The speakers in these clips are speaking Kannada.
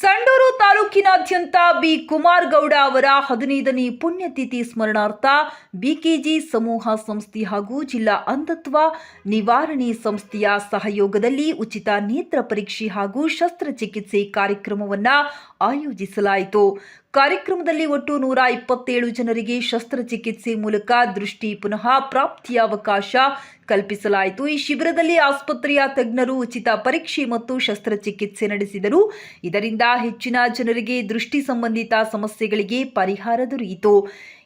ಸಂಡೂರು ತಾಲೂಕಿನಾದ್ಯಂತ ಬಿ ಕುಮಾರ್ ಗೌಡ ಅವರ ಹದಿನೈದನೇ ಪುಣ್ಯತಿಥಿ ಸ್ಮರಣಾರ್ಥ ಬಿಕೆಜಿ ಸಮೂಹ ಸಂಸ್ಥೆ ಹಾಗೂ ಜಿಲ್ಲಾ ಅಂಧತ್ವ ನಿವಾರಣೆ ಸಂಸ್ಥೆಯ ಸಹಯೋಗದಲ್ಲಿ ಉಚಿತ ನೇತ್ರ ಪರೀಕ್ಷೆ ಹಾಗೂ ಶಸ್ತ್ರಚಿಕಿತ್ಸೆ ಕಾರ್ಯಕ್ರಮವನ್ನು ಆಯೋಜಿಸಲಾಯಿತು. ಕಾರ್ಯಕ್ರಮದಲ್ಲಿ ಒಟ್ಟು ನೂರ ಇಪ್ಪತ್ತೇಳು ಜನರಿಗೆ ಶಸ್ತ್ರಚಿಕಿತ್ಸೆ ಮೂಲಕ ದೃಷ್ಟಿ ಪುನಃ ಪ್ರಾಪ್ತಿಯ ಅವಕಾಶ ಕಲ್ಪಿಸಲಾಯಿತು. ಈ ಶಿಬಿರದಲ್ಲಿ ಆಸ್ಪತ್ರೆಯ ತಜ್ಞರು ಉಚಿತ ಪರೀಕ್ಷೆ ಮತ್ತು ಶಸ್ತ್ರಚಿಕಿತ್ಸೆ ನಡೆಸಿದರು. ಇದರಿಂದ ಹೆಚ್ಚಿನ ಜನರಿಗೆ ದೃಷ್ಟಿ ಸಂಬಂಧಿತ ಸಮಸ್ಯೆಗಳಿಗೆ ಪರಿಹಾರ ದೊರೆಯಿತು.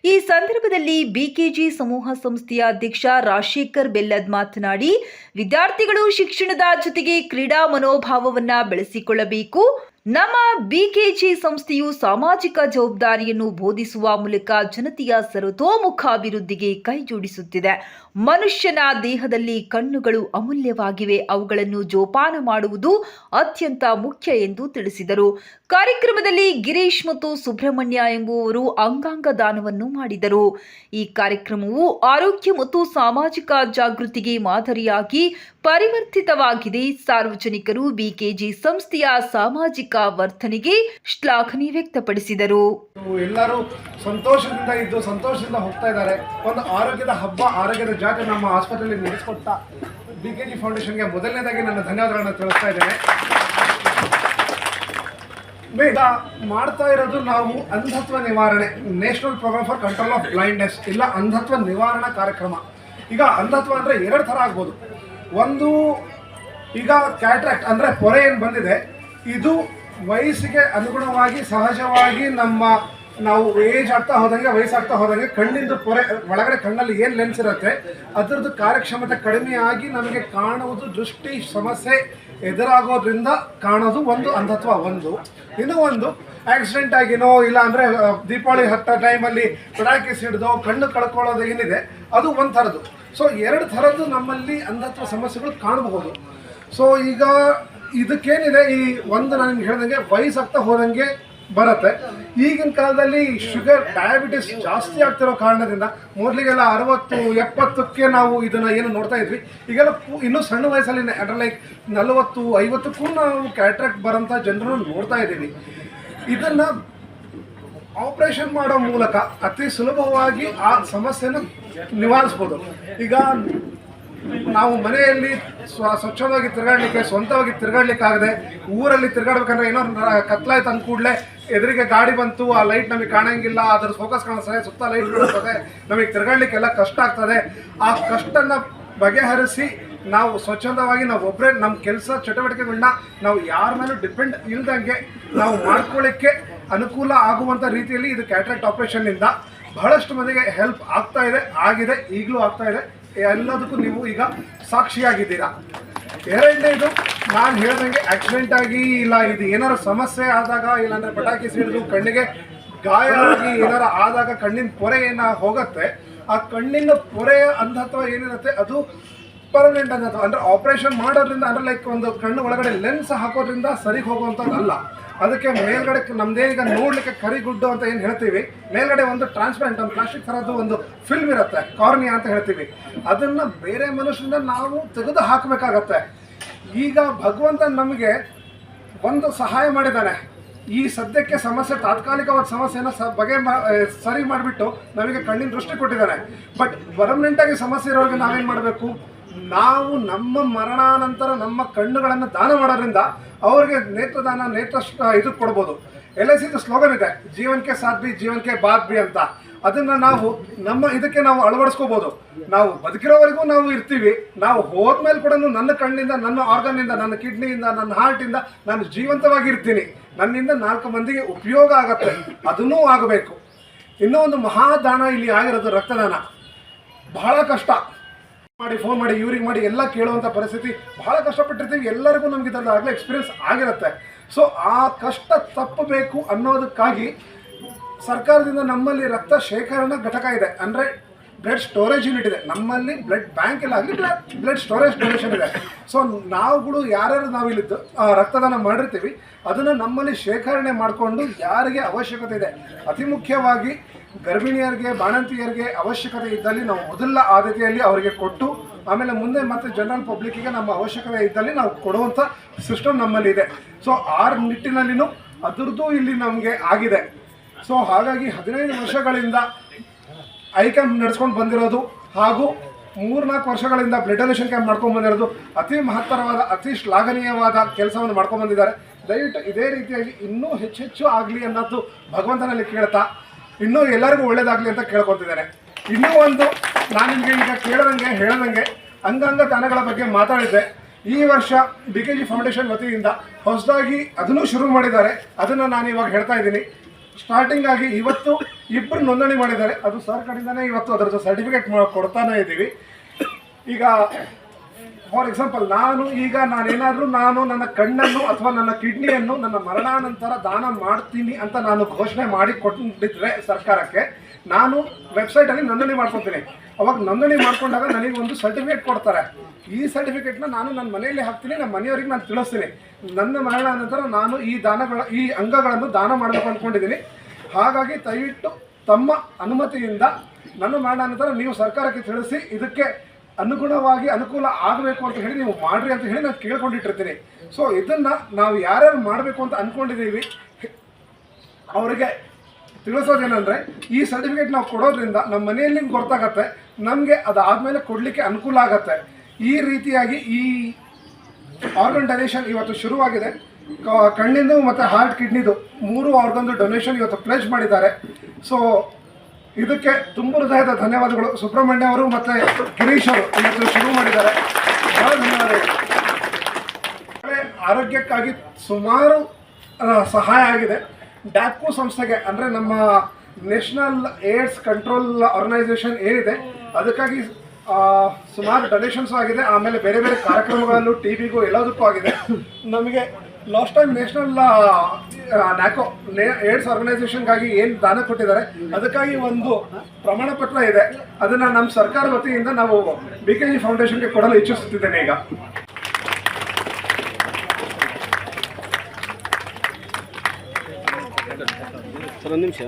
ಈ ಸಂದರ್ಭದಲ್ಲಿ ಬಿಕೆಜಿ ಸಮೂಹ ಸಂಸ್ಥೆಯ ಅಧ್ಯಕ್ಷ ರಾಜಶೇಖರ್ ಬೆಲ್ಲದ್ ಮಾತನಾಡಿ, ವಿದ್ಯಾರ್ಥಿಗಳು ಶಿಕ್ಷಣದ ಜೊತೆಗೆ ಕ್ರೀಡಾ ಮನೋಭಾವವನ್ನು ಬೆಳೆಸಿಕೊಳ್ಳಬೇಕು. ನಮ್ಮ ಬಿಕೆಜಿ ಸಂಸ್ಥೆಯು ಸಾಮಾಜಿಕ ಜವಾಬ್ದಾರಿಯನ್ನು ಬೋಧಿಸುವ ಮೂಲಕ ಜನತೆಯ ಸರ್ವತೋಮುಖ ಅಭಿವೃದ್ಧಿಗೆ ಕೈಜೋಡಿಸುತ್ತಿದೆ. ಮನುಷ್ಯನ ದೇಹದಲ್ಲಿ ಕಣ್ಣುಗಳು ಅಮೂಲ್ಯವಾಗಿವೆ, ಅವುಗಳನ್ನು ಜೋಪಾನ ಮಾಡುವುದು ಅತ್ಯಂತ ಮುಖ್ಯ ಎಂದು ತಿಳಿಸಿದರು. ಕಾರ್ಯಕ್ರಮದಲ್ಲಿ ಗಿರೀಶ್ ಮತ್ತು ಸುಬ್ರಹ್ಮಣ್ಯ ಎಂಬುವವರು ಅಂಗಾಂಗ ದಾನವನ್ನು ಮಾಡಿದರು. ಈ ಕಾರ್ಯಕ್ರಮವು ಆರೋಗ್ಯ ಮತ್ತು ಸಾಮಾಜಿಕ ಜಾಗೃತಿಗೆ ಮಾದರಿಯಾಗಿ ಪರಿವರ್ತಿತವಾಗಿದೆ. ಸಾರ್ವಜನಿಕರು ಬಿಕೆಜಿ ಸಂಸ್ಥೆಯ ಸಾಮಾಜಿಕ ವರ್ತನೆಗೆ ಶ್ಲಾಘನೆ ವ್ಯಕ್ತಪಡಿಸಿದರು. ಎಲ್ಲರೂ ಸಂತೋಷದಿಂದ ಇದ್ದು ಸಂತೋಷದಿಂದ ಹೋಗ್ತಾ ಇದ್ದಾರೆ. ಒಂದು ಆರೋಗ್ಯದ ಹಬ್ಬ ಆರೋಗ್ಯದ ಜಾತ್ರೆ ನಮ್ಮ ಆಸ್ಪತ್ರೆಯಲ್ಲಿ ನಡೆಸಿಕೊಟ್ಟ ಡಿ ಕೆ ಜಿ ಫೌಂಡೇಶನ್ಗೆ ಮೊದಲನೇದಾಗಿ ನನ್ನ ಧನ್ಯವಾದಗಳನ್ನು ತಿಳಿಸ್ತಾ ಇದ್ದೇನೆ. ಬೇಗ ಮಾಡ್ತಾ ಇರೋದು ನಾವು ಅಂಧತ್ವ ನಿವಾರಣೆ national programme for control of blindness ಇಲ್ಲ ಅಂಧತ್ವ ನಿವಾರಣಾ ಕಾರ್ಯಕ್ರಮ. ಈಗ ಅಂಧತ್ವ ಅಂದರೆ ಎರಡು ಥರ ಆಗ್ಬೋದು. ಒಂದು, ಈಗ ಕ್ಯಾಟ್ರಾಕ್ಟ್ ಅಂದರೆ ಪೊರೆ ಏನು ಬಂದಿದೆ, ಇದು ವಯಸ್ಸಿಗೆ ಅನುಗುಣವಾಗಿ ಸಹಜವಾಗಿ ನಮ್ಮ ನಾವು ಏಜ್ ಆಗ್ತಾ ಹೋದಂಗೆ, ವಯಸ್ಸಾಗ್ತಾ ಹೋದಂಗೆ ಕಣ್ಣಿಂದು ಪೊರೆ, ಒಳಗಡೆ ಕಣ್ಣಲ್ಲಿ ಏನು ಲೆನ್ಸ್ ಇರುತ್ತೆ, ಅದರದ್ದು ಕಾರ್ಯಕ್ಷಮತೆ ಕಡಿಮೆ ಆಗಿ ನಮಗೆ ಕಾಣುವುದು ದೃಷ್ಟಿ ಸಮಸ್ಯೆ ಎದುರಾಗೋದ್ರಿಂದ ಕಾಣೋದು ಒಂದು ಅಂಧತ್ವ ಒಂದು. ಇನ್ನೂ ಒಂದು ಆಕ್ಸಿಡೆಂಟ್ ಆಗಿನೋ, ಇಲ್ಲ ಅಂದರೆ ದೀಪಾವಳಿ ಹತ್ತ ಟೈಮಲ್ಲಿ ಪಟಾಕಿ ಸಿಡಿದೋ, ಕಣ್ಣು ಕಳ್ಕೊಳ್ಳೋದು ಏನಿದೆ, ಅದು ಒಂದು ಥರದ್ದು. ಸೊ ಎರಡು ಥರದ್ದು ನಮ್ಮಲ್ಲಿ ಅಂಧತ್ವ ಸಮಸ್ಯೆಗಳು ಕಾಣಬಹುದು. ಸೊ ಈಗ ಇದಕ್ಕೇನಿದೆ, ಈ ಒಂದು ನಾನು ನಿಮ್ಗೆ ಹೇಳ್ದಂಗೆ, ವಯಸ್ಸಾಗ್ತಾ ಹೋದಂಗೆ ಬರುತ್ತೆ. ಈಗಿನ ಕಾಲದಲ್ಲಿ ಶುಗರ್ ಡಯಾಬಿಟಿಸ್ ಜಾಸ್ತಿ ಆಗ್ತಿರೋ ಕಾರಣದಿಂದ ಮೊದಲಿಗೆಲ್ಲ ಅರವತ್ತು, ಎಪ್ಪತ್ತಕ್ಕೆ ನಾವು ಇದನ್ನ ಏನು ನೋಡ್ತಾ ಇದ್ವಿ. ಈಗೆಲ್ಲ ಇನ್ನು ಸಣ್ಣ ವಯಸ್ಸಲ್ಲಿ ಅಂದ್ರೆ ಲೈಕ್ ನಲವತ್ತು, ಐವತ್ತಕ್ಕೂ ನಾವು ಕ್ಯಾಟ್ರಾಕ್ಟ್ ಬರೋಂಥ ಜನರನ್ನು ನೋಡ್ತಾ ಇದ್ದೀವಿ. ಇದನ್ನ ಆಪರೇಷನ್ ಮಾಡೋ ಮೂಲಕ ಅತಿ ಸುಲಭವಾಗಿ ಆ ಸಮಸ್ಯೆನ ನಿವಾರಿಸ್ಬೋದು. ಈಗ ನಾವು ಮನೆಯಲ್ಲಿ ಸ್ವ ಸ್ವಚ್ಛವಾಗಿ ತಿರುಗಾಡ್ಲಿಕ್ಕೆ, ಸ್ವಂತವಾಗಿ ತಿರುಗಾಡ್ಲಿಕ್ಕೆ ಆಗದೆ ಊರಲ್ಲಿ ತಿರುಗಾಡ್ಬೇಕಂದ್ರೆ ಏನೋ ಕತ್ಲಾಯ್ತು ಅಂದ ಕೂಡಲೇ ಎದುರಿಗೆ ಗಾಡಿ ಬಂತು, ಆ ಲೈಟ್ ನಮಗೆ ಕಾಣಂಗಿಲ್ಲ, ಅದ್ರ ಫೋಕಸ್ ಕಾಣಿಸ್ತದೆ ಸುತ್ತ ಲೈಟ್ ಬೀಳ್ತದೆ ನಮಗೆ ತಿರುಗಾಡ್ಲಿಕ್ಕೆಲ್ಲ ಕಷ್ಟ ಆಗ್ತದೆ. ಆ ಕಷ್ಟನ ಬಗೆಹರಿಸಿ ನಾವು ಸ್ವಚ್ಛಂದವಾಗಿ ನಾವು ಒಬ್ಬರೇ ನಮ್ಮ ಕೆಲಸ ಚಟುವಟಿಕೆಗಳನ್ನ ನಾವು ಯಾರ ಮೇಲೂ ಡಿಪೆಂಡ್ ಇಲ್ದಂಗೆ ನಾವು ಮಾಡ್ಕೊಳ್ಳಿಕ್ಕೆ ಅನುಕೂಲ ಆಗುವಂಥ ರೀತಿಯಲ್ಲಿ ಇದು ಕ್ಯಾಟ್ರಾಕ್ಟ್ ಆಪರೇಷನ್ನಿಂದ ಬಹಳಷ್ಟು ಮಂದಿಗೆ ಹೆಲ್ಪ್ ಆಗ್ತಾ ಇದೆ, ಆಗಿದೆ, ಈಗಲೂ ಆಗ್ತಾ ಇದೆ. ಎಲ್ಲದಕ್ಕೂ ನೀವು ಈಗ ಸಾಕ್ಷಿಯಾಗಿದ್ದೀರಾ. ಎರಡನೇದು ನಾನು ಹೇಳ್ದಂಗೆ ಆಕ್ಸಿಡೆಂಟ್ ಆಗಿ ಇಲ್ಲ, ಇದು ಏನಾರು ಸಮಸ್ಯೆ ಆದಾಗ ಇಲ್ಲಾಂದ್ರೆ ಪಟಾಕಿ ಸಿಡಿದು ಕಣ್ಣಿಗೆ ಗಾಯ ಆಗಿ ಏನಾರು ಆದಾಗ ಕಣ್ಣಿನ ಪೊರೆ ಏನ ಹೋಗುತ್ತೆ. ಆ ಕಣ್ಣಿನ ಪೊರೆಯ ಅಂಧತ್ವ ಏನಿರುತ್ತೆ, ಅದು ಪರ್ಮನೆಂಟ್ ಅಂಧತ್ವ. ಅಂದ್ರೆ ಆಪರೇಷನ್ ಮಾಡೋದ್ರಿಂದ ಅಂದ್ರೆ ಲೈಕ್ ಒಂದು ಕಣ್ಣು ಒಳಗಡೆ ಲೆನ್ಸ್ ಹಾಕೋದ್ರಿಂದ ಸರಿ ಹೋಗುವಂಥದ್ದಲ್ಲ. ಅದಕ್ಕೆ ಮೇಲ್ಗಡೆ ನಮ್ದೇ ಈಗ ನೋಡ್ಲಿಕ್ಕೆ ಕರಿಗುಡ್ಡು ಅಂತ ಏನು ಹೇಳ್ತೀವಿ? ಮೇಲ್ಗಡೆ ಒಂದು ಟ್ರಾನ್ಸ್ಪರೆಂಟ್ ಒಂದು ಪ್ಲಾಸ್ಟಿಕ್ ಥರದ್ದು ಒಂದು ಫಿಲ್ಮ್ ಇರುತ್ತೆ ಕಾರ್ನಿಯಾ ಅಂತ ಹೇಳ್ತೀವಿ. ಅದನ್ನ ಬೇರೆ ಮನುಷ್ಯರಿಂದ ನಾವು ತೆಗೆದು ಹಾಕಬೇಕಾಗತ್ತೆ. ಈಗ ಭಗವಂತ ನಮಗೆ ಒಂದು ಸಹಾಯ ಮಾಡಿದ್ದಾನೆ. ಈ ಸದ್ಯಕ್ಕೆ ಸಮಸ್ಯೆ, ತಾತ್ಕಾಲಿಕವಾದ ಸಮಸ್ಯೆನ ಸ ಬಗೆ ಸರಿ ಮಾಡಿಬಿಟ್ಟು ನಮಗೆ ಕಣ್ಣಿನ ದೃಷ್ಟಿ ಕೊಟ್ಟಿದ್ದಾನೆ. ಬಟ್ ಪರ್ಮನೆಂಟಾಗಿ ಸಮಸ್ಯೆ ಇರೋರಿಗೆ ನಾವೇನು ಮಾಡಬೇಕು? ನಾವು ನಮ್ಮ ಮರಣಾನಂತರ ನಮ್ಮ ಕಣ್ಣುಗಳನ್ನು ದಾನ ಮಾಡೋದ್ರಿಂದ ಅವ್ರಿಗೆ ನೇತ್ರದಾನ ನೇತ್ರ ಇದು ಕೊಡ್ಬೋದು. ಎಲ್ ಐ ಸಿದು ಸ್ಲೋಗನ್ ಇದೆ ಜೀವನಕ್ಕೆ ಸಾಥ್ ಬಿ ಜೀವನಕ್ಕೆ ಬಾತ್ ಬಿ ಅಂತ. ಅದನ್ನ ನಾವು ನಮ್ಮ ಇದಕ್ಕೆ ನಾವು ಅಳವಡಿಸ್ಕೋಬಹುದು ನಾವು ಬದುಕಿರೋವರೆಗೂ ನಾವು ಇರ್ತೀವಿ. ನಾವು ಹೋದ್ಮೇಲೆ ಕೂಡ ನನ್ನ ಕಣ್ಣಿಂದ, ನನ್ನ ಆರ್ಗನ್ನಿಂದ ನನ್ನ ಕಿಡ್ನಿಯಿಂದ ನನ್ನ ಹಾರ್ಟಿಂದ ನಾನು ಜೀವಂತವಾಗಿ ಇರ್ತೀನಿ. ನನ್ನಿಂದ ನಾಲ್ಕು ಮಂದಿಗೆ ಉಪಯೋಗ ಆಗತ್ತೆ. ಅದನ್ನೂ ಆಗಬೇಕು. ಇನ್ನೂ ಒಂದು ಮಹಾದಾನ ಇಲ್ಲಿ ಆಗಿರೋದು ರಕ್ತದಾನ. ಬಹಳ ಕಷ್ಟ. ಮಾಡಿ ಫೋನ್ ಮಾಡಿ ಇವ್ರಿಗೆ ಮಾಡಿ ಎಲ್ಲ ಕೇಳುವಂಥ ಪರಿಸ್ಥಿತಿ ಬಹಳ ಕಷ್ಟಪಟ್ಟಿರ್ತೀವಿ. ಎಲ್ಲರಿಗೂ ನಮಗೆ ಇದರಲ್ಲಿ ಆಗಲೇ ಎಕ್ಸ್ಪೀರಿಯನ್ಸ್ ಆಗಿರುತ್ತೆ. ಸೊ ಆ ಕಷ್ಟ ತಪ್ಪಬೇಕು ಅನ್ನೋದಕ್ಕಾಗಿ ಸರ್ಕಾರದಿಂದ ನಮ್ಮಲ್ಲಿ ರಕ್ತ ಶೇಖರಣಾ ಘಟಕ ಇದೆ. ಅಂದರೆ ಬ್ಲಡ್ ಸ್ಟೋರೇಜ್ ಯೂನಿಟ್ ಇದೆ. ನಮ್ಮಲ್ಲಿ ಬ್ಲಡ್ ಬ್ಯಾಂಕ್ ಇಲ್ಲ ಆಗಲಿ ಬ್ಲಡ್ ಸ್ಟೋರೇಜ್ ಡೊನೇಷನ್ ಇದೆ. ಸೊ ನಾವುಗಳು ಯಾರ್ಯಾರು ನಾವಿಲ್ಲಿದ್ದು ಆ, ರಕ್ತದಾನ ಮಾಡಿರ್ತೀವಿ ಅದನ್ನು ನಮ್ಮಲ್ಲಿ ಶೇಖರಣೆ ಮಾಡಿಕೊಂಡು ಯಾರಿಗೆ ಅವಶ್ಯಕತೆ ಇದೆ. ಅತಿ ಮುಖ್ಯವಾಗಿ ಗರ್ಭಿಣಿಯರಿಗೆ, ಬಾಣಂತಿಯರಿಗೆ ಅವಶ್ಯಕತೆ ಇದ್ದಲ್ಲಿ ನಾವು ಮೊದಲ ಆದ್ಯತೆಯಲ್ಲಿ ಅವರಿಗೆ ಕೊಟ್ಟು, ಆಮೇಲೆ ಮುಂದೆ ಮತ್ತೆ ಜನರಲ್ ಪಬ್ಲಿಕ್ಕಿಗೆ ನಮ್ಮ ಅವಶ್ಯಕತೆ ಇದ್ದಲ್ಲಿ ನಾವು ಕೊಡುವಂಥ ಸಿಸ್ಟಮ್ ನಮ್ಮಲ್ಲಿ ಇದೆ. ಸೊ ಆ ನಿಟ್ಟಿನಲ್ಲಿನೂ ಅದರದ್ದು ಇಲ್ಲಿ ನಮಗೆ ಆಗಿದೆ. ಸೊ ಹಾಗಾಗಿ ಹದಿನೈದು ವರ್ಷಗಳಿಂದ ಐ ಕ್ಯಾಂಪ್ ನಡೆಸ್ಕೊಂಡು ಬಂದಿರೋದು ಹಾಗೂ ಮೂರ್ನಾಲ್ಕು ವರ್ಷಗಳಿಂದ ಬ್ಲಡ್ ಡೊನೇಷನ್ ಕ್ಯಾಂಪ್ ಮಾಡ್ಕೊಂಡು ಬಂದಿರೋದು ಅತಿ ಮಹತ್ತರವಾದ, ಅತಿ ಶ್ಲಾಘನೀಯವಾದ ಕೆಲಸವನ್ನು ಮಾಡ್ಕೊಂಡು ಬಂದಿದ್ದಾರೆ. ದಯವಿಟ್ಟು ಇದೇ ರೀತಿಯಾಗಿ ಇನ್ನೂ ಹೆಚ್ಚೆಚ್ಚು ಹೆಚ್ಚು ಆಗಲಿ ಅನ್ನೋದು ಭಗವಂತನಲ್ಲಿ ಕೇಳ್ತಾ ಇನ್ನೂ ಎಲ್ಲರಿಗೂ ಒಳ್ಳೇದಾಗಲಿ ಅಂತ ಕೇಳ್ಕೊತಿದ್ದಾರೆ. ಇನ್ನೂ ಒಂದು ನಾನು ನಿಮಗೆ ಈಗ ಕೇಳದಂಗೆ, ಹೇಳದಂಗೆ, ಅಂಗಾಂಗ ತಾಣಗಳ ಬಗ್ಗೆ ಮಾತಾಡಿದ್ದೆ. ಈ ವರ್ಷ ಡಿ ಕೆ ಜಿ ಫೌಂಡೇಶನ್ ವತಿಯಿಂದ ಹೊಸದಾಗಿ ಅದನ್ನು ಶುರು ಮಾಡಿದ್ದಾರೆ. ಅದನ್ನು ನಾನು ಇವಾಗ ಹೇಳ್ತಾ ಇದ್ದೀನಿ. ಸ್ಟಾರ್ಟಿಂಗ್ ಆಗಿ ಇವತ್ತು ಇಬ್ಬರು ನೋಂದಣಿ ಮಾಡಿದ್ದಾರೆ. ಅದು ಸರ್ ಇವತ್ತು ಅದರದ್ದು ಸರ್ಟಿಫಿಕೇಟ್ ಕೊಡ್ತಾನೇ ಇದ್ದೀವಿ ಈಗ ಫಾರ್ ಎಕ್ಸಾಂಪಲ್ ನಾನು ಈಗ ನಾನೇನಾದರೂ ನಾನು ನನ್ನ ಕಣ್ಣನ್ನು ಅಥವಾ ನನ್ನ ಕಿಡ್ನಿಯನ್ನು ನನ್ನ ಮರಣಾನಂತರ ದಾನ ಮಾಡ್ತೀನಿ ಅಂತ ನಾನು ಘೋಷಣೆ ಮಾಡಿ ಕೊಟ್ಟಿದ್ರೆ ಸರ್ಕಾರಕ್ಕೆ, ನಾನು ವೆಬ್ಸೈಟಲ್ಲಿ ನೋಂದಣಿ ಮಾಡ್ಕೊತೀನಿ. ಅವಾಗ ನೋಂದಣಿ ಮಾಡ್ಕೊಂಡಾಗ ನನಗೆ ಒಂದು ಸರ್ಟಿಫಿಕೇಟ್ ಕೊಡ್ತಾರೆ. ಈ ಸರ್ಟಿಫಿಕೇಟ್ನ ನಾನು ನನ್ನ ಮನೆಯಲ್ಲಿ ಹಾಕ್ತೀನಿ ನಮ್ಮ ಮನೆಯವರಿಗೆ ನಾನು ತಿಳಿಸ್ತೀನಿ. ನನ್ನ ಮರಣಾನಂತರ ನಾನು ಈ ದಾನಗಳ, ಈ ಅಂಗಗಳನ್ನು ದಾನ ಮಾಡಬೇಕು ಅಂದ್ಕೊಂಡಿದ್ದೀನಿ. ಹಾಗಾಗಿ ದಯವಿಟ್ಟು ತಮ್ಮ ಅನುಮತಿಯಿಂದ ನನ್ನ ಮರಣಾನಂತರ ನೀವು ಸರ್ಕಾರಕ್ಕೆ ತಿಳಿಸಿ, ಇದಕ್ಕೆ ಅನುಗುಣವಾಗಿ ಅನುಕೂಲ ಆಗಬೇಕು ಅಂತ ಹೇಳಿ ನೀವು ಮಾಡ್ರಿ ಅಂತ ಹೇಳಿ ನಾನು ಕೇಳ್ಕೊಂಡಿಟ್ಟಿರ್ತೀನಿ. ಸೊ ಇದನ್ನ ನಾವು ಯಾರ್ಯಾರು ಮಾಡಬೇಕು ಅಂತ ಅನ್ಕೊಂಡಿದ್ದೀವಿ ಅವರಿಗೆ ತಿಳಿಸೋದೇನೆಂದರೆ, ಈ ಸರ್ಟಿಫಿಕೇಟ್ ನಾವು ಕೊಡೋದ್ರಿಂದ ನಮ್ಮ ಮನೆಯಲ್ಲಿ ಗೊತ್ತಾಗತ್ತೆ, ನಮಗೆ ಅದಾದ್ಮೇಲೆ ಕೊಡಲಿಕ್ಕೆ ಅನುಕೂಲ ಆಗತ್ತೆ. ಈ ರೀತಿಯಾಗಿ ಈ ಆರ್ಗನ್ ಡೊನೇಷನ್ ಇವತ್ತು ಶುರುವಾಗಿದೆ. ಕಣ್ಣಿಂದು ಮತ್ತು ಹಾರ್ಟ್ ಕಿಡ್ನಿದು ಮೂರು ಆರ್ಗನ್ದು ಡೊನೇಷನ್ ಇವತ್ತು ಪ್ಲೇಸ್ ಮಾಡಿದ್ದಾರೆ. ಸೊ ಇದಕ್ಕೆ ತುಂಬ ಹೃದಯದ ಧನ್ಯವಾದಗಳು. ಸುಬ್ರಹ್ಮಣ್ಯ ಅವರು ಮತ್ತು ಗಿರೀಶ್ ಅವರು ಇವತ್ತು ಶುರು ಮಾಡಿದ್ದಾರೆ. ಬಹಳ ಧನ್ಯವಾದಗಳು. ಆರೋಗ್ಯಕ್ಕಾಗಿ ಸುಮಾರು ಸಹಾಯ ಆಗಿದೆ. ಡ್ಯಾಪ್ಕೋ ಸಂಸ್ಥೆಗೆ, ಅಂದರೆ ನಮ್ಮ ನ್ಯಾಷನಲ್ ಏಡ್ಸ್ ಕಂಟ್ರೋಲ್ ಆರ್ಗನೈಸೇಷನ್ ಏನಿದೆ, ಅದಕ್ಕಾಗಿ ಸುಮಾರು ಡೊನೇಷನ್ಸ್ ಆಗಿದೆ. ಆಮೇಲೆ ಬೇರೆ ಬೇರೆ ಕಾರ್ಯಕ್ರಮಗಳಲ್ಲೂ ಟಿ ವಿಗೂ ಎಲ್ಲದಕ್ಕೂ ಆಗಿದೆ. ನಮಗೆ last time national NACO AIDS ಆರ್ಗನೈಸೇಷನ್ಗಾಗಿ ಏನು ದಾನ ಕೊಟ್ಟಿದ್ದಾರೆ ಅದಕ್ಕಾಗಿ ಒಂದು ಪ್ರಮಾಣ ಪತ್ರ ಇದೆ. ಅದನ್ನು ನಮ್ಮ ಸರ್ಕಾರ ವತಿಯಿಂದ ನಾವು ಬಿ ಕೆ ಜಿ ಫೌಂಡೇಶನ್ಗೆ ಕೊಡಲು ಇಚ್ಛಿಸುತ್ತಿದ್ದೇನೆ ಈಗ. ನಿಮಿಷ.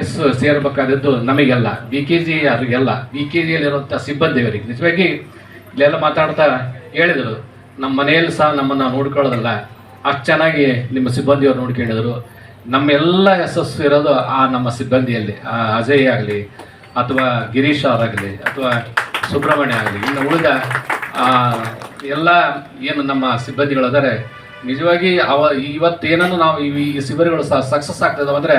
ಎಸ್ ಸೇರ್ಬೇಕಾದದ್ದು ನಮಗೆಲ್ಲ ಬಿ ಕೆ ಜಿ ಅವರಿಗೆಲ್ಲ ಬಿ ಕೆ ಜಿಯಲ್ಲಿರುವಂಥ ಸಿಬ್ಬಂದಿಯವರಿಗೆ. ನಿಜವಾಗಿ ಇಲ್ಲೆಲ್ಲ ಮಾತಾಡ್ತಾ ಹೇಳಿದರು. ನಮ್ಮ ಮನೆಯಲ್ಲಿ ಸಹ ನಮ್ಮನ್ನು ನೋಡ್ಕೊಳ್ಳೋದಲ್ಲ. ಅಷ್ಟು ಚೆನ್ನಾಗಿ ನಿಮ್ಮ ಸಿಬ್ಬಂದಿಯವ್ರು ನೋಡ್ಕೊಂಡಿದ್ರು. ನಮ್ಮೆಲ್ಲ ಯಶಸ್ಸು ಇರೋದು ಆ ನಮ್ಮ ಸಿಬ್ಬಂದಿಯಲ್ಲಿ. ಆ ಅಜಯ್ ಆಗಲಿ, ಅಥವಾ ಗಿರೀಶ್ ಅವರಾಗಲಿ, ಅಥವಾ ಸುಬ್ರಹ್ಮಣ್ಯ ಆಗಲಿ. ಇನ್ನು ಉಳಿದ ಎಲ್ಲ ಏನು ನಮ್ಮ ಸಿಬ್ಬಂದಿಗಳಿದ್ದಾರೆ ನಿಜವಾಗಿ ಅವ ಇವತ್ತೇನನ್ನು ನಾವು ಈ ಶಿಬಿರಗಳು ಸಹ ಸಕ್ಸಸ್ ಆಗ್ತದೆ ಅಂದರೆ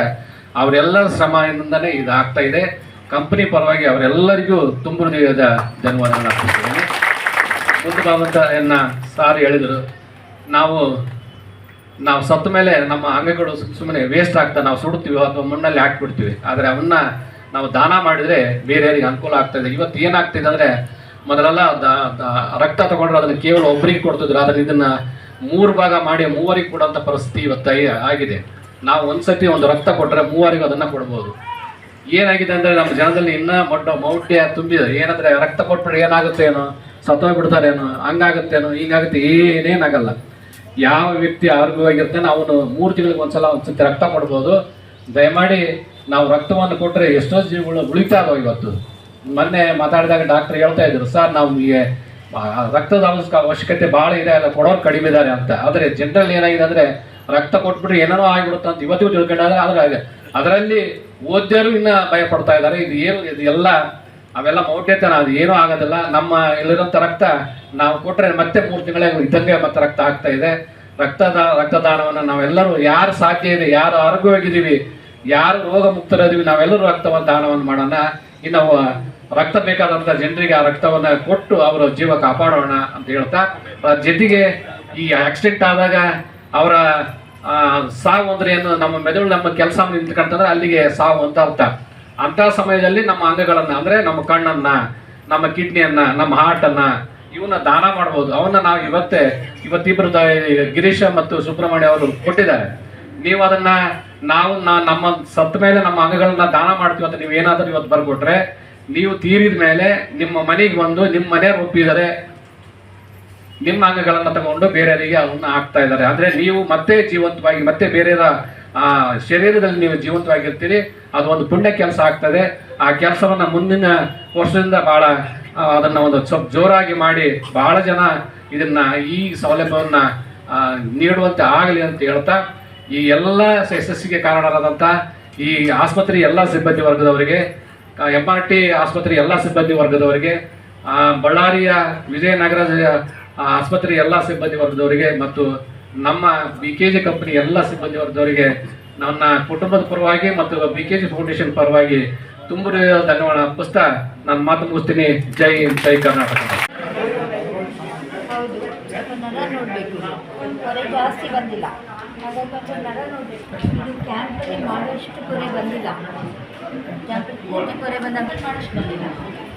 ಅವರೆಲ್ಲರ ಶ್ರಮದಿಂದನೇ ಇದು ಆಗ್ತಾ ಇದೆ. ಕಂಪ್ನಿ ಪರವಾಗಿ ಅವರೆಲ್ಲರಿಗೂ ತುಂಬು ಹೃದಯದ ಧನ್ಯವಾದಗಳನ್ನು ಅರ್ಪಿಸ್ತೀನಿ. ಭಗವಂತ ಎನ್ನ ಸಾರಿ ಹೇಳಿದರು. ನಾವು ನಾವು ಸತ್ತ ಮೇಲೆ ನಮ್ಮ ಅಂಗಗಳು ಸುಮ್ಮನೆ ವೇಸ್ಟ್ ಆಗ್ತಾ ನಾವು ಸುಡ್ತೀವಿ ಅಥವಾ ಮಣ್ಣಲ್ಲಿ ಹಾಕ್ಬಿಡ್ತೀವಿ. ಆದರೆ ಅವನ್ನ ನಾವು ದಾನ ಮಾಡಿದರೆ ಬೇರೆಯವರಿಗೆ ಅನುಕೂಲ ಆಗ್ತದೆ ಇವತ್ತು ಏನಾಗ್ತಿದೆ ಅಂದರೆ ಮೊದಲೆಲ್ಲ ರಕ್ತ ತಗೊಂಡ್ರೆ ಅದನ್ನು ಕೇವಲ ಒಬ್ಬರಿಗೆ ಕೊಡ್ತಿದ್ರು. ಆದರೆ ಇದನ್ನು ಮೂರು ಭಾಗ ಮಾಡಿ ಮೂವರಿಗೆ ಕೊಡೋಂಥ ಪರಿಸ್ಥಿತಿ ಇವತ್ತು ಆಗಿ- ಆಗಿದೆ. ನಾವು ಒಂದ್ಸತಿ ಒಂದು ರಕ್ತ ಕೊಟ್ಟರೆ ಮೂವರಿಗೂ ಅದನ್ನು ಕೊಡ್ಬೋದು. ಏನಾಗಿದೆ ಅಂದರೆ ನಮ್ಮ ಜನದಲ್ಲಿ ಇನ್ನೂ ಮೊಟ್ಟ ಮೌಢ್ಯ ತುಂಬಿದೆ. ಏನಂದರೆ ರಕ್ತ ಕೊಟ್ಬಿಟ್ರೆ ಏನಾಗುತ್ತೆ ಏನೋ ಸತ್ತೋಗ್ಬಿಡ್ತಾರೇನೋ ಹಂಗಾಗುತ್ತೇನೋ, ಹಿಂಗಾಗುತ್ತೆ ಏನೇನಾಗಲ್ಲ. ಯಾವ ವ್ಯಕ್ತಿ ಆರೋಗ್ಯವಾಗಿರ್ತಾನೆ ಅವನು ಮೂರು ತಿಂಗಳಿಗೆ ಒಂದ್ಸಲ ಒಂದ್ಸತಿ ರಕ್ತ ಕೊಡ್ಬೋದು. ದಯಮಾಡಿ ನಾವು ರಕ್ತವನ್ನು ಕೊಟ್ಟರೆ ಎಷ್ಟೋ ಜೀವಗಳು ಉಳಿತಾ ಇದಾವೆ ಇವತ್ತು. ಮೊನ್ನೆ ಮಾತಾಡಿದಾಗ ಡಾಕ್ಟರ್ ಹೇಳ್ತಾ ಇದ್ರು, ಸರ್ ನಮಗೆ ರಕ್ತದ ಅವಶ್ಯಕತೆ ಭಾಳ ಇದೆ ಅಲ್ಲ ಕೊಡೋರು ಕಡಿಮೆ ಇದ್ದಾರೆ ಅಂತ. ಆದರೆ ಜನರಲ್ ಏನಾಗಿದೆ ಅಂದರೆ ರಕ್ತ ಕೊಟ್ಬಿಟ್ರೆ ಏನೇನೋ ಆಗಿಬಿಡುತ್ತೆ ಅಂತ ಇವತ್ತಿಗೂ ತಿಳ್ಕೊಂಡಾದ್ರೆ ಆದ್ರೆ ಅದರಲ್ಲಿ ಓದ್ಯರು ಇನ್ನ ಭಯ ಪಡ್ತಾ ಇದ್ದಾರೆ. ಇದು ಏನು, ಇದು ಎಲ್ಲ, ಅವೆಲ್ಲ ಮೌಢ್ಯತನ, ಅದು ಏನೂ ಆಗೋದಿಲ್ಲ. ನಮ್ಮ ಇಲ್ಲಿರೋಂಥ ರಕ್ತ ನಾವು ಕೊಟ್ಟರೆ ಮತ್ತೆ ಮೂರು ತಿಂಗಳ ಇದ್ದಂಗೆ ಮತ್ತೆ ರಕ್ತ ಆಗ್ತಾ ಇದೆ. ರಕ್ತದ, ರಕ್ತದಾನವನ್ನು ನಾವೆಲ್ಲರೂ ಯಾರು ಸಾಧ್ಯ ಇದೆ, ಯಾರು ಆರೋಗ್ಯವಾಗಿದ್ದೀವಿ, ಯಾರು ರೋಗ ಮುಕ್ತರಿದ್ದೀವಿ ನಾವೆಲ್ಲರೂ ರಕ್ತವನ್ನು ದಾನವನ್ನು ಮಾಡೋಣ. ಇನ್ನು ರಕ್ತ ಬೇಕಾದಂಥ ಜನರಿಗೆ ಆ ರಕ್ತವನ್ನು ಕೊಟ್ಟು ಅವರ ಜೀವ ಕಾಪಾಡೋಣ ಅಂತ ಹೇಳ್ತಾ ಜೊತೆಗೆ ಈ ಆಕ್ಸಿಡೆಂಟ್ ಆದಾಗ ಅವರ ಸಾವು ಅಂದ್ರೆ ಏನು? ನಮ್ಮ ಮೆದುಳು ನಮ್ಮ ಕೆಲಸ ನಿಂತ್ಕೊಂತಂದ್ರೆ ಅಲ್ಲಿಗೆ ಸಾವು ಅಂತ ಅರ್ಥ. ಅಂತ ಸಮಯದಲ್ಲಿ ನಮ್ಮ ಅಂಗಗಳನ್ನು, ಅಂದ್ರೆ ನಮ್ಮ ಕಣ್ಣನ್ನ, ನಮ್ಮ ಕಿಡ್ನಿಯನ್ನ, ನಮ್ಮ ಹಾರ್ಟನ್ನು ಇವನ್ನ ದಾನ ಮಾಡ್ಬೋದು. ಅವನ್ನ ನಾವು ಇವತ್ತೇ ಇವತ್ತಿಬ್ಬರು ಗಿರೀಶ ಮತ್ತು ಸುಬ್ರಹ್ಮಣ್ಯ ಅವರು ಕೊಟ್ಟಿದ್ದಾರೆ. ನೀವು ಅದನ್ನ, ನಾವು ನಮ್ಮ ಸತ್ತ ಮೇಲೆ ನಮ್ಮ ಅಂಗಗಳನ್ನ ದಾನ ಮಾಡ್ತೀವಿ ಅಂತ ನೀವು ಏನಾದರೂ ಇವತ್ತು ಬರ್ಕೊಟ್ರೆ, ನೀವು ತೀರಿದ ಮೇಲೆ ನಿಮ್ಮ ಮನೆಗೆ ಬಂದು ನಿಮ್ಮ ಮನೆಯವ್ರು ಒಪ್ಪಿದ್ದಾರೆ ನಿಮ್ಮ ಅಂಗಗಳನ್ನು ತಗೊಂಡು ಬೇರೆಯವರಿಗೆ ಅವನ್ನ ಹಾಕ್ತಾ ಇದ್ದಾರೆ. ಅಂದ್ರೆ ನೀವು ಮತ್ತೆ ಜೀವಂತವಾಗಿ, ಮತ್ತೆ ಬೇರೆಯವರ, ಆ, ಶರೀರದಲ್ಲಿ ನೀವು ಜೀವಂತವಾಗಿರ್ತೀರಿ. ಅದು ಒಂದು ಪುಣ್ಯ ಕೆಲಸ ಆಗ್ತದೆ. ಆ ಕೆಲಸವನ್ನ ಮುಂದಿನ ವರ್ಷದಿಂದ ಬಹಳ ಅದನ್ನ ಒಂದು ಸ್ವಲ್ಪ ಜೋರಾಗಿ ಮಾಡಿ ಬಹಳ ಜನ ಇದನ್ನ ಈ ಸೌಲಭ್ಯವನ್ನ ನೀಡುವಂತೆ ಆಗಲಿ ಅಂತ ಹೇಳ್ತಾ, ಈ ಎಲ್ಲ ಯಶಸ್ಸಿಗೆ ಕಾರಣರಾದಂಥ ಈ ಆಸ್ಪತ್ರೆ ಎಲ್ಲ ಸಿಬ್ಬಂದಿ ವರ್ಗದವರಿಗೆ ಎಂ ಆರ್ ಟಿ ಆಸ್ಪತ್ರೆ ಎಲ್ಲ ಸಿಬ್ಬಂದಿ ವರ್ಗದವರಿಗೆ ಬಳ್ಳಾರಿಯ ವಿಜಯನಗರ ಆ, ಆಸ್ಪತ್ರೆ ಎಲ್ಲ ಸಿಬ್ಬಂದಿ ವರ್ಗದವರಿಗೆ ಮತ್ತು ನಮ್ಮ ಬಿ ಕೆ ಜಿ ಕಂಪನಿ ಎಲ್ಲ ಸಿಬ್ಬಂದಿ ವರ್ಗದವರಿಗೆ ನನ್ನ ಕುಟುಂಬದ ಪರವಾಗಿ ಮತ್ತು ಬಿ ಕೆ ಜಿ ಫೌಂಡೇಶನ್ ಪರವಾಗಿ ತುಂಬ ಧನ್ಯವಾದ ಅರ್ಪಿಸ್ತಾ ನಾನು ಮಾತು ಮುಗಿಸ್ತೀನಿ. ಜೈ ಜೈ ಕರ್ನಾಟಕ.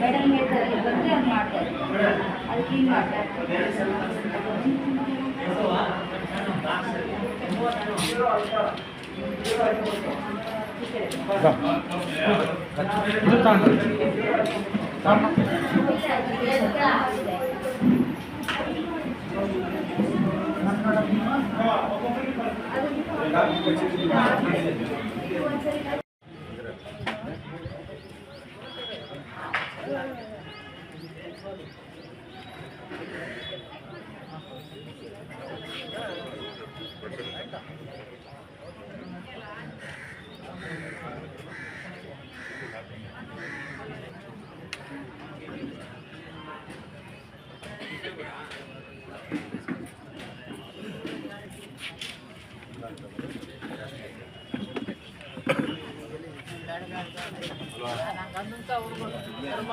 ಮೇಡಮ್ ಹೇಳ್ತಾರೆ ಅಲ್ಲಿ ಬಂದರೆ ಅದು ಮಾಡ್ತಾರೆ. ಅದು ಕ್ಲೀನ್ ಮಾಡ್ತಾರೆ.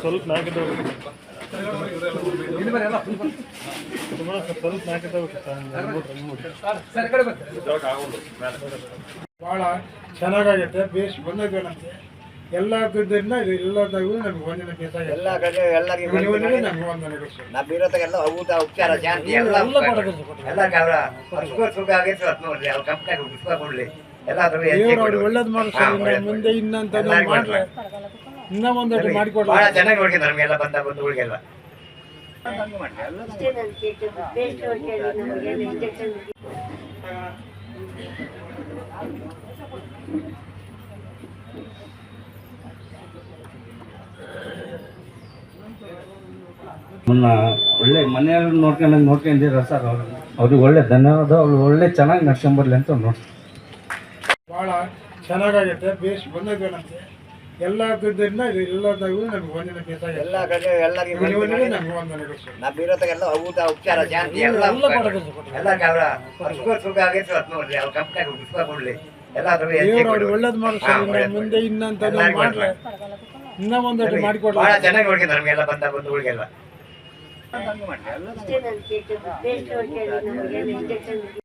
ಸ್ವಲ್ಪ ಸ್ವಲ್ಪ ಭಾಳ ಬೇಸ್ ಬಂದೈತೆ ಎಲ್ಲ ದುಡ್ಡಿಂದ ಇದು ಎಲ್ಲದಾಗೂ ನಮ್ಗೆ ಒಂದಿನ ಬೇಕಾಗಿ ಎಲ್ಲ ಕಡೆ ಎಲ್ಲರಿಗೆ ನಮ್ಗೆ ಔಷಧ ಉಪಚಾರ ಜಾಸ್ತಿ ಎಲ್ಲ ಎಲ್ಲ. ಎಲ್ಲ ಆಗೈತೆ ಎಲ್ಲ ಅದ್ರ ದೇವ್ರು ಅವ್ರಿಗೆ ಒಳ್ಳೇದು ಮಾಡಿಸ್ತಾರೆ ಮುಂದೆ ಇನ್ನಂತ ಮಾಡ್ರೆ ಇನ್ನೂ ಒಂದಷ್ಟು ಬಹಳ ಮಾಡಿಕೊಡ್ತಾರೆ ಚೆನ್ನಾಗಿ ನೋಡ್ಕೊಂಡು ನಮ್ಗೆಲ್ಲ ಬಂದ ಬಂಧುಗಳಿಗೆಲ್ಲ ಅಷ್ಟೇ ನಾನು ಕೇಳ್ತಿದ್ದು. ಬೇಸ್ಟ್ ಕೇಳಿ ನಮಗೆ ಇಂಜೆಕ್ಷನ್ ಮುನ್ನ ಒಳ್ಳೆ ಮನೆಯಲ್ಲಿ ನೋಡ್ಕೊಂಡಂಗೆ ನೋಡ್ಕೊಂಡಿರ ಸರ್ ಅವರು? ಅವ್ರಿಗೆ ಒಳ್ಳೆ ಧನ್ಯವಾದ ಅವ್ರು ಒಳ್ಳೆ ಚೆನ್ನಾಗಿ ನಡ್ಸ್ಕೊಂಬರ್ಲಿ ಅಂತ ನೋಡಿ ಭಾಳ ಚೆನ್ನಾಗಾಗೈತೆ ಬೇಸ್ ಬಂದೈತೆ ಎಲ್ಲ ದುಡ್ಡಿಂದ ಎಲ್ಲದಾಗೂ ನಮ್ಗೆ ಒಂದಿನ ಬೇಕಾಗಿ ಎಲ್ಲ ಕಡೆ ಎಲ್ಲರಿಗೆ ನಮ್ಗೆ ನಮ್ಮ ಉಪಚಾರ ಎಲ್ಲ ಅವ್ರ ಆಗೈತೆ ಅದು ನೋಡ್ರಿ ಅವ್ರ ಕಂಪ್ನಿಯಾಗ ಪುಸ್ತಕ ಕೊಡ್ಲಿ. ಒಳ್ಳೇದು ಮಾಡಿಸ್ತಾರೆ ಮುಂದೆ ಇನ್ನಂತ ಮಾಡ್ರೆ ಇನ್ನೂ ಒಂದಷ್ಟು ಬಹಳ ಮಾಡಿಕೊಡ್ತಾರೆ ಚೆನ್ನಾಗಿ ನೋಡ್ಕೊಂಡು ನಮ್ಗೆಲ್ಲ ಬಂದ ಬಂಧುಗಳಿಗೆಲ್ಲ